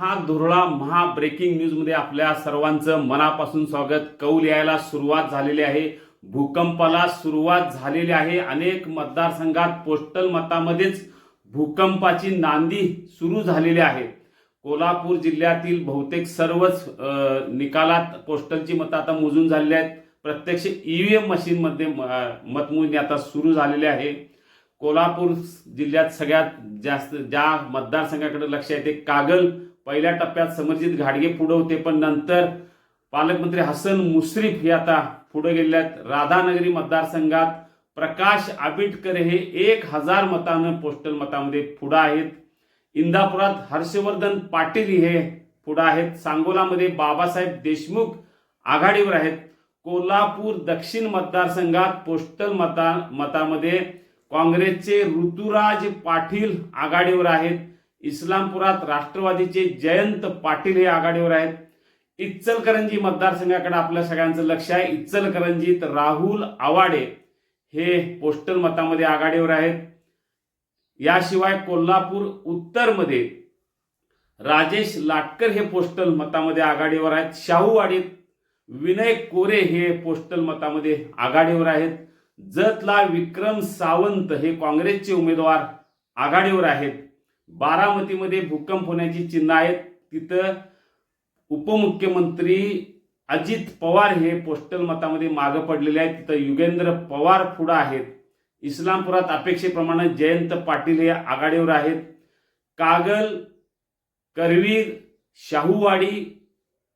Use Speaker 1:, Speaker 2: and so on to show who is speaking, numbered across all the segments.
Speaker 1: हा धुरळा महा ब्रेकिंग न्यूजमध्ये आपल्या सर्वांचं मनापासून स्वागत. कौल यायला सुरुवात झालेली आहे. भूकंपाला सुरुवात झालेली आहे. अनेक मतदारसंघात पोस्टल मतामध्येच भूकंपाची नांदी सुरू झालेली आहे. कोल्हापूर जिल्ह्यातील बहुतेक सर्वच निकालात पोस्टलची मतं आता मोजून झालेली आहेत. प्रत्यक्ष ईव्हीएम मशीनमध्ये म- मतमोजणी आता सुरू झालेली आहे. कोल्हापूर जिल्ह्यात सगळ्यात जास्त ज्या मतदारसंघाकडे लक्ष आहे ते कागल पहिल्या टप्प्यात समरजित घाडगे पुढे होते पण नंतर पालकमंत्री हसन मुश्रीफ हे आता पुढे गेले आहेत. राधानगरी मतदारसंघात प्रकाश आबिटकर हे एक हजार मतानं पोस्टल मतामध्ये पुढे आहेत. इंदापुरात हर्षवर्धन पाटील हे पुढे आहेत. सांगोलामध्ये बाबासाहेब देशमुख आघाडीवर आहेत. कोल्हापूर दक्षिण मतदारसंघात पोस्टल मता मतामध्ये काँग्रेसचे ऋतुराज पाटील आघाडीवर आहेत. इस्लामपुरात राष्ट्रवादीचे जयंत पाटील हे आघाडीवर आहेत. इच्चलकरंजी मतदारसंघाकडे आपल्या सगळ्यांचं लक्ष आहे. इच्चलकरंजीत राहुल आवाडे हे पोस्टल मतामध्ये आघाडीवर आहेत. याशिवाय कोल्हापूर उत्तरमध्ये राजेश लाटकर हे पोस्टल मतामध्ये आघाडीवर आहेत. शाहूवाडीत विनय कोरे हे पोस्टल मतामध्ये आघाडीवर आहेत. जतला विक्रम सावंत हे काँग्रेसचे उमेदवार आघाडीवर आहेत. बारामतीमध्ये भूकंप होण्याची चिन्ह आहेत. तिथं उपमुख्यमंत्री अजित पवार हे पोस्टल मतामध्ये मागं पडलेले आहेत. तिथं युगेंद्र पवार पुढं आहेत. इस्लामपुरात अपेक्षेप्रमाणे जयंत पाटील हे आघाडीवर आहेत. कागल करवीर शाहूवाडी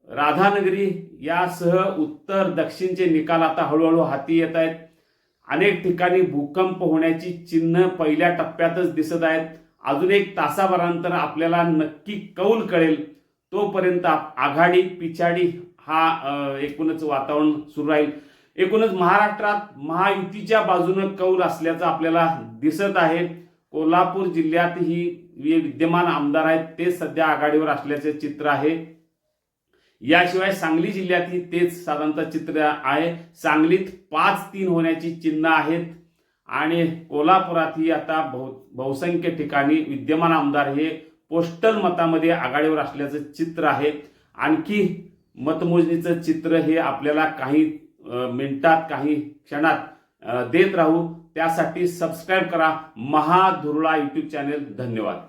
Speaker 1: राधानगरी यासह उत्तर दक्षिणचे निकाल आता हळूहळू हाती येत आहेत. अनेक ठिकाणी भूकंप होण्याची चिन्ह पहिल्या टप्प्यातच दिसत आहेत. अजून एक तासाभरानंतर आपल्याला नक्की कौल कळेल. तोपर्यंत आघाडी पिछाडी हा एकूणच वातावरण सुरू राहील. एकूणच महाराष्ट्रात महायुतीच्या बाजूनं कौल असल्याचं आपल्याला दिसत आहे. कोल्हापूर जिल्ह्यातही विद्यमान आमदार आहेत ते सध्या आघाडीवर असल्याचे चित्र आहे. याशिवाय सांगली जिल्ह्यातही तेच साधारणतः चित्र आहे. सांगलीत पाच तीन होण्याची चिन्ह आहेत. आणि कोल्हापुरातही आता बहु बहुसंख्य ठिकाणी विद्यमान आमदार हे पोस्टल मतामध्ये आघाडीवर असल्याचं चित्र आहे. आणखी मतमोजणीचं चित्र हे आपल्याला काही मिनटात मिनिटात काही क्षणात देत राहू. त्यासाठी सबस्क्राईब करा. महाधुरळा यूट्यूब चॅनेल धन्यवाद.